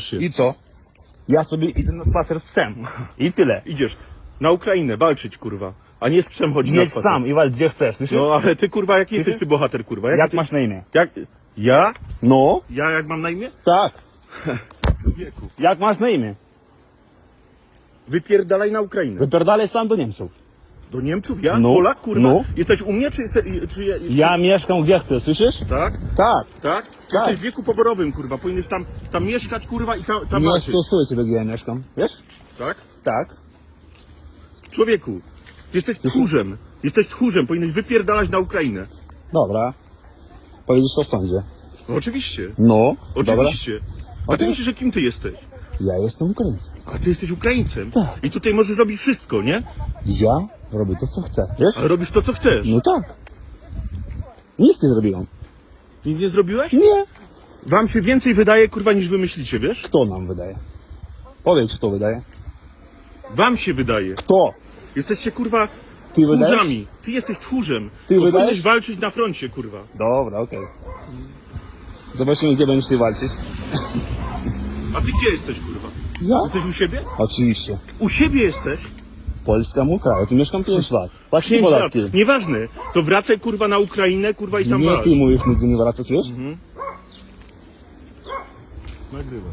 się. I co? Ja sobie idę na spacer z psem. I tyle. Idziesz na Ukrainę walczyć, kurwa. A nie z psem chodzić na Jedź spacer. sam i walcz gdzie chcesz, słyszysz? No ale ty kurwa, jaki jesteś ty bohater, kurwa? Jak ty... masz na imię? Jak... Ja? No, Ja jak mam na imię? tak. Człowieku. Jak masz na imię? Wypierdalaj na Ukrainę. Wypierdalaj sam do Niemców. Do Niemców? Ja? No, Polak, kurwa? no. Jesteś u mnie, czy... Jeste... czy ja... Ja mieszkam gdzie chcę, słyszysz? Tak? Tak. Tak? Jesteś w wieku poborowym, kurwa. Powinieneś tam, tam mieszkać, kurwa, i tam, tam Nie walczyć. stosuję ciebie, gdzie ja mieszkam. Wiesz? Tak? Tak. Człowieku, ty jesteś tchórzem. Jesteś tchórzem, powinieneś wypierdalać na Ukrainę. Dobra. Pojedziesz to w sądzie. No, oczywiście. No. Oczywiście. A ty Okej. myślisz, że kim ty jesteś? Ja jestem Ukraińcem. A ty jesteś Ukraińcem. Tak. I tutaj możesz robić wszystko, nie? Ja robię to, co chcę. Wiesz? Ale robisz to, co chcesz. No tak. Nic nie zrobiłem. Nic nie zrobiłeś? Nie. Wam się więcej wydaje, kurwa, niż wy myślicie, wiesz? Kto nam wydaje? Powiedz, kto wydaje. Wam się wydaje. Kto? Jesteście, kurwa, Ty wydajesz? tchórzami. Ty jesteś tchórzem. Ty Bo wydajesz? Powinieneś walczyć na froncie, kurwa. Dobra, okej. Zobaczymy, gdzie będziesz ty walczyć. A ty gdzie jesteś, kurwa? Ja? Jesteś u siebie? Oczywiście. U siebie jesteś? Polska mój kraj, tu mieszkam 5 lat. Płacz Pięć lat. podatki. Nieważne. To wracaj, kurwa, na Ukrainę, kurwa, i tam Nie walcz. ty mówisz nigdy nie wracać, wiesz? Mhm. Nagrywam.